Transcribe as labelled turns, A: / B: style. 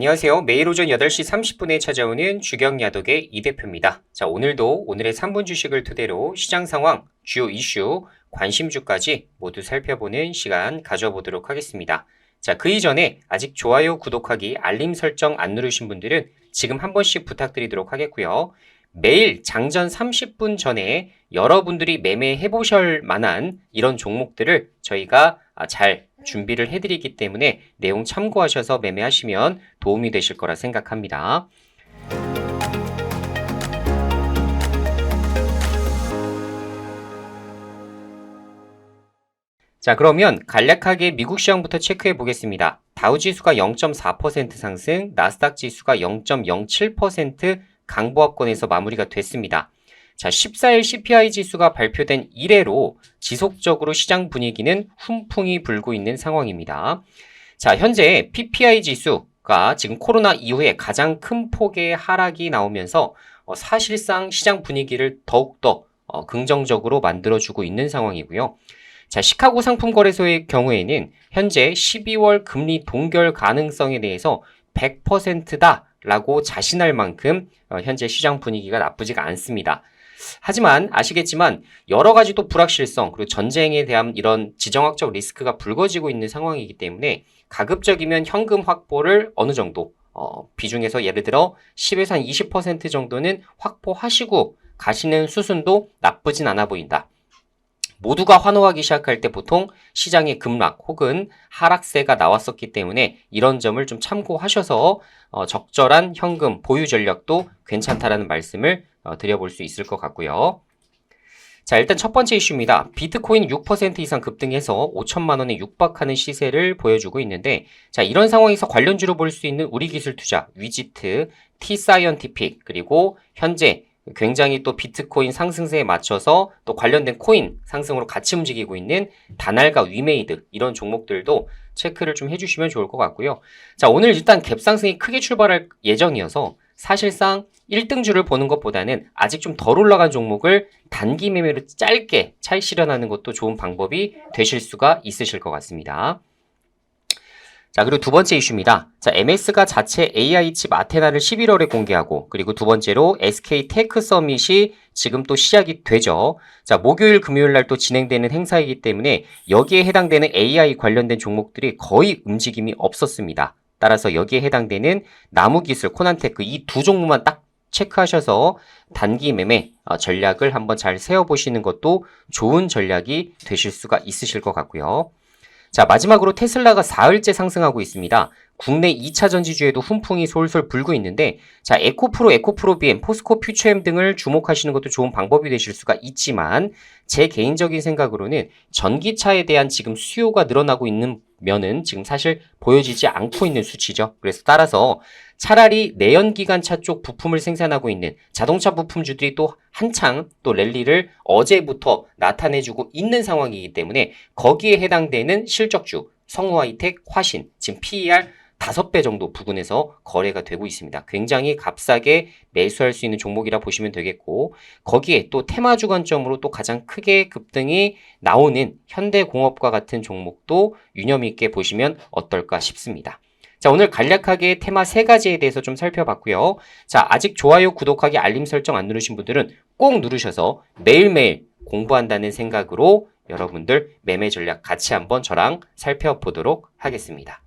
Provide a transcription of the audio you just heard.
A: 안녕하세요. 매일 오전 8시 30분에 찾아오는 주경야독의 이 대표입니다. 자, 오늘도 오늘의 3분 주식을 토대로 시장 상황, 주요 이슈, 관심주까지 모두 살펴보는 시간 가져보도록 하겠습니다. 자, 그 이전에 아직 좋아요, 구독하기, 알림 설정 안 누르신 분들은 지금 한 번씩 부탁드리도록 하겠고요. 매일 장전 30분 전에 여러분들이 매매해 보실 만한 이런 종목들을 저희가 아, 잘 준비를 해드리기 때문에 내용 참고하셔서 매매하시면 도움이 되실 거라 생각합니다. 자, 그러면 간략하게 미국 시장부터 체크해 보겠습니다. 다우 지수가 0.4% 상승, 나스닥 지수가 0.07% 강보합권에서 마무리가 됐습니다. 자, 14일 CPI 지수가 발표된 이래로 지속적으로 시장 분위기는 훈풍이 불고 있는 상황입니다. 자, 현재 PPI 지수가 지금 코로나 이후에 가장 큰 폭의 하락이 나오면서 어, 사실상 시장 분위기를 더욱더 어, 긍정적으로 만들어주고 있는 상황이고요. 자, 시카고 상품거래소의 경우에는 현재 12월 금리 동결 가능성에 대해서 100%다 라고 자신할 만큼 어, 현재 시장 분위기가 나쁘지가 않습니다. 하지만 아시겠지만 여러 가지 또 불확실성 그리고 전쟁에 대한 이런 지정학적 리스크가 불거지고 있는 상황이기 때문에 가급적이면 현금 확보를 어느 정도 어, 비중에서 예를 들어 10에서 한 20% 정도는 확보하시고 가시는 수순도 나쁘진 않아 보인다. 모두가 환호하기 시작할 때 보통 시장의 급락 혹은 하락세가 나왔었기 때문에 이런 점을 좀 참고하셔서 어, 적절한 현금 보유 전략도 괜찮다라는 말씀을 어, 드려볼 수 있을 것 같고요. 자, 일단 첫 번째 이슈입니다. 비트코인 6% 이상 급등해서 5천만 원에 육박하는 시세를 보여주고 있는데, 자, 이런 상황에서 관련주로 볼 수 있는 우리 기술 투자, 위지트, 티사이언티픽, 그리고 현재 굉장히 또 비트코인 상승세에 맞춰서 또 관련된 코인 상승으로 같이 움직이고 있는 다날과 위메이드 이런 종목들도 체크를 좀 해주시면 좋을 것 같고요. 자, 오늘 일단 갭 상승이 크게 출발할 예정이어서 사실상 1등주를 보는 것보다는 아직 좀 덜 올라간 종목을 단기 매매로 짧게 차익 실현하는 것도 좋은 방법이 되실 수가 있으실 것 같습니다. 자, 그리고 두 번째 이슈입니다. 자, MS가 자체 AI 칩 아테나를 11월에 공개하고, 그리고 두 번째로 SK 테크 서밋이 지금 또 시작이 되죠. 자, 목요일, 금요일 날 또 진행되는 행사이기 때문에 여기에 해당되는 AI 관련된 종목들이 거의 움직임이 없었습니다. 따라서 여기에 해당되는 나무기술, 코난테크 이 두 종목만 딱 체크하셔서 단기 매매 어, 전략을 한번 잘 세워보시는 것도 좋은 전략이 되실 수가 있으실 것 같고요. 자, 마지막으로 테슬라가 4일째 상승하고 있습니다. 국내 2차 전지주에도 훈풍이 솔솔 불고 있는데, 자, 에코프로, 에코프로 BM, 포스코 퓨처엠 등을 주목하시는 것도 좋은 방법이 되실 수가 있지만, 제 개인적인 생각으로는 전기차에 대한 지금 수요가 늘어나고 있는 면은 지금 사실 보여지지 않고 있는 수치죠. 그래서 따라서 차라리 내연기관차 쪽 부품을 생산하고 있는 자동차 부품주들이 또 한창 또 랠리를 어제부터 나타내주고 있는 상황이기 때문에 거기에 해당되는 실적주 성우하이텍, 화신, 지금 PER 5배 정도 부근에서 거래가 되고 있습니다. 굉장히 값싸게 매수할 수 있는 종목이라 보시면 되겠고 거기에 또 테마 주 관점으로 또 가장 크게 급등이 나오는 현대공업과 같은 종목도 유념 있게 보시면 어떨까 싶습니다. 자, 오늘 간략하게 테마 세 가지에 대해서 좀 살펴봤고요. 자, 아직 좋아요, 구독하기, 알림 설정 안 누르신 분들은 꼭 누르셔서 매일매일 공부한다는 생각으로 여러분들 매매 전략 같이 한번 저랑 살펴보도록 하겠습니다.